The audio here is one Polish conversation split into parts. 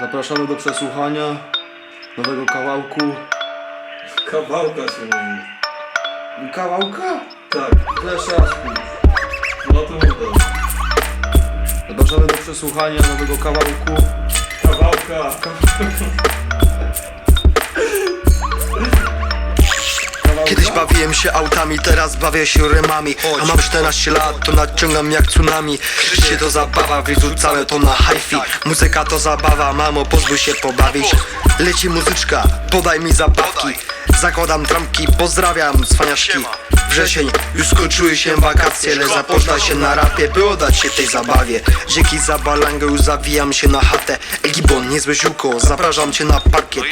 Zapraszamy do przesłuchania nowego kawałku. Kawałka się mówi. Kawałka? Tak, pójdź. no to uda. Zapraszamy do przesłuchania nowego kawałku. Kawałka. Kiedyś bawiłem się autami, teraz bawię się remami A mam 14 lat, to nadciągam jak tsunami. Życie to zabawa, wyrzucamy to na hi-fi. Muzyka to zabawa, mamo pozwól się pobawić Leci muzyczka, podaj mi zabawki. Zakładam trampki, pozdrawiam cwaniaszki Wrzesień, już skończyły się wakacje. Lecz zapoznaj się na rapie, by oddać się tej zabawie. Dzięki za balangę, już zawijam się na chatę. Egibon, niezłe ziółko, zapraszam cię na parkiet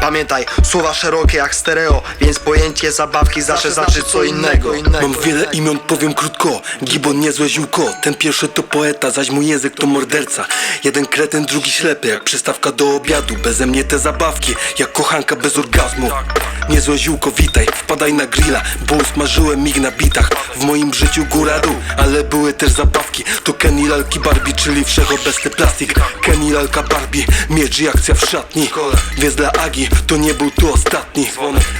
Pamiętaj, słowa szerokie jak stereo Więc pojęcie zabawki zawsze znaczy co innego. Mam wiele imion, powiem krótko. Gibon niezłe ziółko. Ten pierwszy to poeta, zaś mój język to morderca. Jeden kretyn, drugi ślepy Jak przystawka do obiadu. Beze mnie te zabawki Jak kochanka bez orgazmu Niezłe ziółko, witaj. Wpadaj na grilla. Bo usmażyłem mig na bitach. W moim życiu góra dół Ale były też zabawki. To Kenny lalki Barbie Czyli wszechobecny plastik. Kenny lalka Barbie Miecz i akcja w szatni. Więc dla Agi to nie był tu ostatni.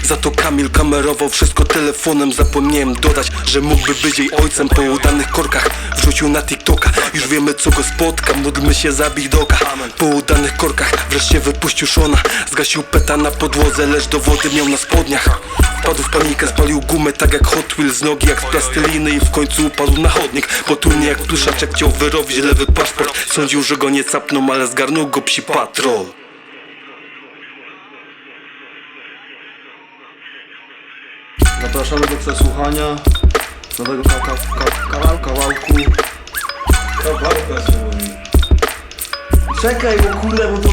Za to Kamil kamerował wszystko telefonem Zapomniałem dodać, że mógłby być jej ojcem Po udanych korkach. Wrzucił na TikToka Już wiemy co go spotka, módlmy się za Bidoka Po udanych korkach wreszcie wypuścił Szona. Zgasił peta na podłodze, lecz do wody miał na spodniach Wpadł w panikę, spalił gumę tak jak Hot Wheels Z nogi jak z plasteliny i w końcu upadł na chodnik Potulnie jak pluszaczek chciał wyrobić lewy paszport Sądził, że go nie capną, ale zgarnął go psi patrol Zapraszamy do przesłuchania nowego ka ka ka kawał kawałku. Mówi. Czekaj, bo kurde, bo to...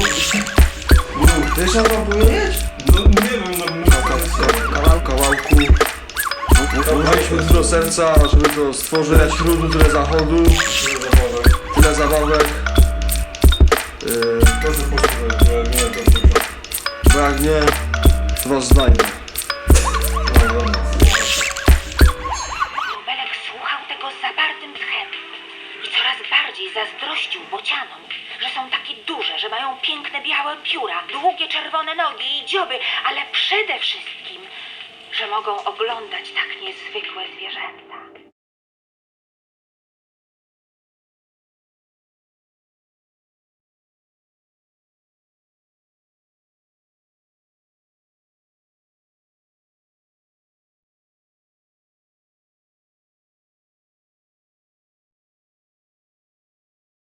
Ty jeszcze mam powiedzieć? No Mówiliśmy dużo serca, żeby to stworzyć śród tyle zachodu, tyle zabawek. Yy, Proszę posłuchać, bo jak nie to słucham. bo jak nie, to was znajdę. Słuchał tego z zapartym tchem i coraz bardziej zazdrościł bocianom, że są takie duże, że mają piękne białe pióra, długie czerwone nogi i dzioby, ale przede wszystkim, że mogą oglądać tak niezwykłe zwierzęta.